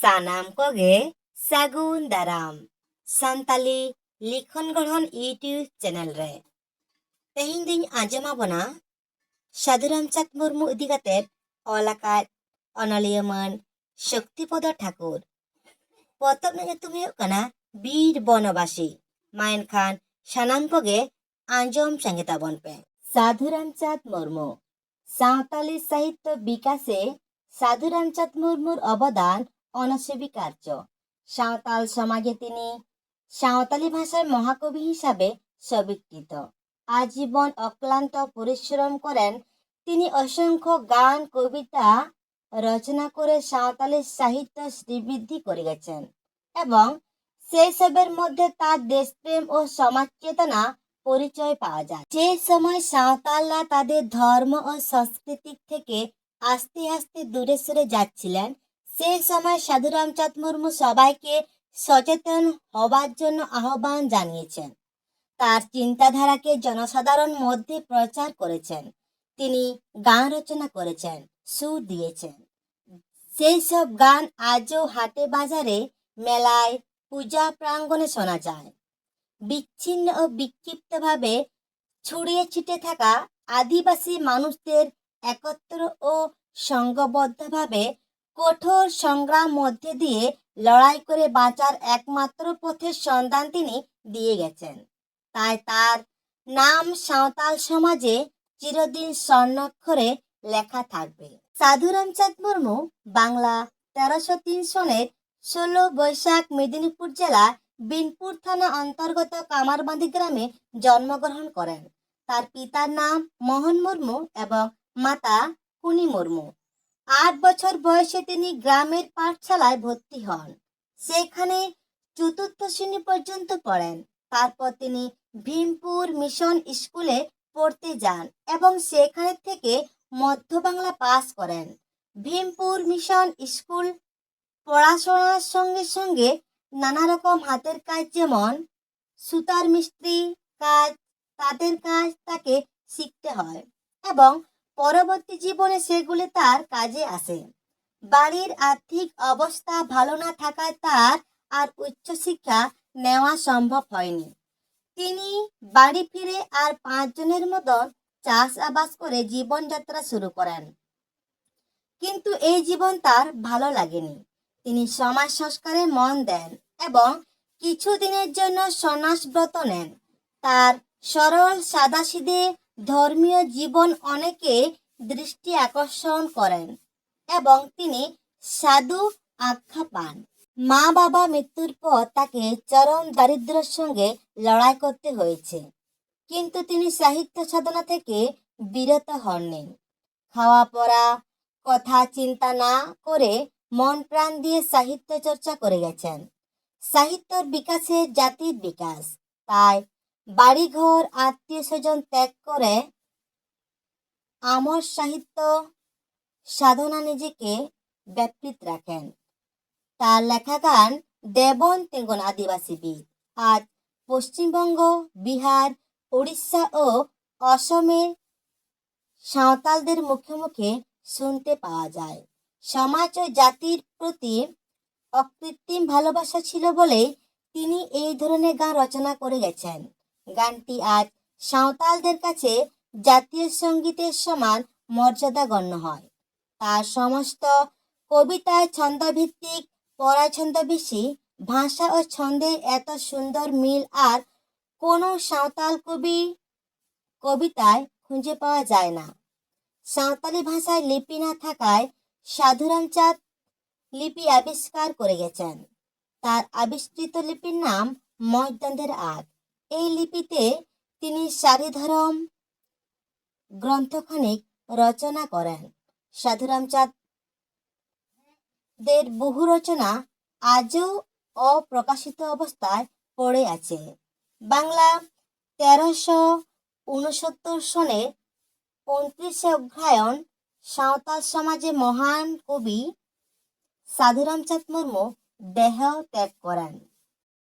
সানাম কগে সাগুন দারাম সান্তালি লিখন গড়হন YouTube channel রে ᱛᱮᱦᱮᱧ ᱫᱩᱧ ᱟᱸᱡᱚᱢ ᱟᱵᱚᱱᱟ ᱥᱟᱹᱫᱷᱩ ᱨᱟᱢᱪᱟᱸᱫᱽ ᱢᱩᱨᱢᱩ ᱤᱫᱤ ᱠᱟᱛᱮᱫ ᱚᱞ ᱟᱠᱟᱫ ᱚᱱᱚᱞᱤᱭᱟᱹ ᱢᱟᱹᱱ ᱥᱚᱠᱛᱤᱯᱚᱫᱚ ᱴᱷᱟᱹᱠᱩᱨ ᱯᱚᱛᱚᱵ ᱨᱮᱱᱟᱜ ᱧᱩᱛᱩᱢ ᱦᱩᱭᱩᱜ ᱠᱟᱱᱟ ᱵᱤᱨ ᱵᱚᱱᱚᱵᱟᱥᱤ ᱢᱟ ᱮᱱᱠᱷᱟᱱ ᱥᱟᱱᱟᱢ ᱠᱚᱜᱮ ᱟᱸᱡᱚᱢ ᱥᱟᱸᱜᱮ ᱛᱟᱵᱚᱱ ᱯᱮ ᱥᱟᱹᱫᱷᱩ ᱨᱟᱢᱪᱟᱸᱫᱽ ᱢᱩᱨᱢᱩ সাঁওতালি সাহিত্য বিকাশে সাধু রামচাঁদ মুর্মুর অবদান অনস্বীকার্য সাঁওতাল সমাজে তিনি সাঁওতালি ভাষার মহাকবি হিসাবে স্বীকৃত। আজীবন অক্লান্ত পরিশ্রম করেন। তিনি অসংখ্য গান, কবিতা রচনা করে সাঁওতালি সাহিত্য শ্রীবৃদ্ধি করে গেছেন এবং সেই সবের মধ্যে তার দেশপ্রেম ও সমাজ চেতনা পরিচয় পাওয়া যায়। যে সময় সাঁওতালরা তাদের ধর্ম ও সংস্কৃতি থেকে আস্তে আস্তে দূরে সরে যাচ্ছিলেন সেই সময় সাধু রামচাঁদ মুর্মু সবাইকে সচেতন হবার জন্য আহ্বান জানিয়েছেন। তার চিন্তাধারাকে জনসাধারণ মধ্যে প্রচার করেছেন। তিনি গান রচনা করেছেন, সুর দিয়েছেন। সেই সব গান আজও হাটে বাজারে, মেলায়, পূজা প্রাঙ্গণে শোনা যায়। বিচ্ছিন্ন ও বিক্ষিপ্তভাবে ছড়িয়ে ছিটে থাকা আদিবাসী মানুষদের একত্র ও সংঘবদ্ধভাবে কঠোর সংগ্রাম মধ্যে দিয়ে লড়াই করে বাঁচার একমাত্র পথের সন্ধান তিনি দিয়ে গেছেন। তাই তার নাম সাঁওতাল সমাজে চিরদিন স্বর্ণাক্ষরে লেখা থাকবে। সাধু রামচাঁদ মুর্মু, বাংলা তেরোশো তিন সনের ষোলো বৈশাখ মেদিনীপুর জেলা বিনপুর থানা অন্তর্গত কামারবাঁধি গ্রামে জন্মগ্রহণ করেন। তার পিতার নাম মোহন মুর্মু এবং মাতা কুনি মুর্মু। আট বছর বয়সে তিনি গ্রামের পাঠশালায় ভর্তি হন। সেখানে চতুর্থ শ্রেণি পর্যন্ত পড়েন। তারপর তিনি ভীমপুর মিশন স্কুলে পড়তে যান এবং সেখানে থেকে মধ্য বাংলা পাস করেন। ভীমপুর মিশন স্কুল পড়াশোনার সঙ্গে সঙ্গে নানা রকম হাতের কাজ যেমন সুতার মিস্ত্রি কাজ তাদের কাজ তাকে শিখতে হয় এবং পরবর্তী জীবনে সেগুলি তার কাজে আসে। বাড়ির আর্থিক অবস্থা ভালো না থাকায় তার আর উচ্চশিক্ষা নেওয়া সম্ভব হয়নি। তিনি বাড়ি ফিরে আর পাঁচজনের মতন চাষাবাস করে জীবনযাত্রা শুরু করেন। কিন্তু এই জীবন তার ভালো লাগেনি। তিনি সমাজ সংস্কারে মন দেন এবং কিছুদিনের জন্য সন্ন্যাস ব্রত নেন। তার সরল সাদাসিধে ধর্মীয় জীবন অনেকে দৃষ্টি আকর্ষণ করেন এবং তিনি সাধু আখ্যা পান। মা বাবা মৃত্যুর পর তাকে চরম দারিদ্র্যের সঙ্গে লড়াই করতে হয়েছে। কিন্তু তিনি সাহিত্য সাধনা থেকে বিরত হননি। খাওয়া পড়া, কথা চিন্তা না করে মন প্রাণ দিয়ে সাহিত্য চর্চা করে গেছেন। সাহিত্যর বিকাশে জাতির বিকাশ, তাই বাড়িঘর, আত্মীয় স্বজন ত্যাগ করে আমর সাহিত্য সাধনা নিজেকে ব্যাপৃত রাখেন। তার লেখা গান দেবন তেঙ্গন আদিবাসী বীর আজ পশ্চিমবঙ্গ, বিহার উড়িষ্যা ও অসমে সাঁওতালদের মুখে মুখে শুনতে পাওয়া যায়। সমাজ ও জাতির প্রতি অকৃত্রিম ভালোবাসা ছিল বলে তিনি এই ধরনের গান রচনা করে গেছেন। গানটি আজ সাঁওতালদের কাছে জাতীয় সঙ্গীতের সমান মর্যাদা গণ্য হয়। তার সমস্ত কবিতায় ছন্দভিত্তিক পরাছন্দ বেশি ভাষা ও ছন্দের এত সুন্দর মিল আর কোনো সাঁওতাল কবি, কবিতায় খুঁজে পাওয়া যায় না। সাঁওতালি ভাষায় লিপি না থাকায় সাধুরামচাঁদ লিপি আবিষ্কার করে গেছেন। তার আবিষ্কৃত লিপির নাম মজদন্দের আগ। এই লিপিতে তিনি সারিধরম গ্রন্থখানিক রচনা করেন। সাধুরামচাঁদ দের বহু রচনা আজও অপ্রকাশিত অবস্থায় পড়ে আছে। বাংলা তেরোশো উনসত্তর সনে উনত্রিশে অগ্রায়ণ সাঁওতাল সমাজে মহান কবি সাধুরামচাঁদ মুর্মু দেহ ত্যাগ করেন।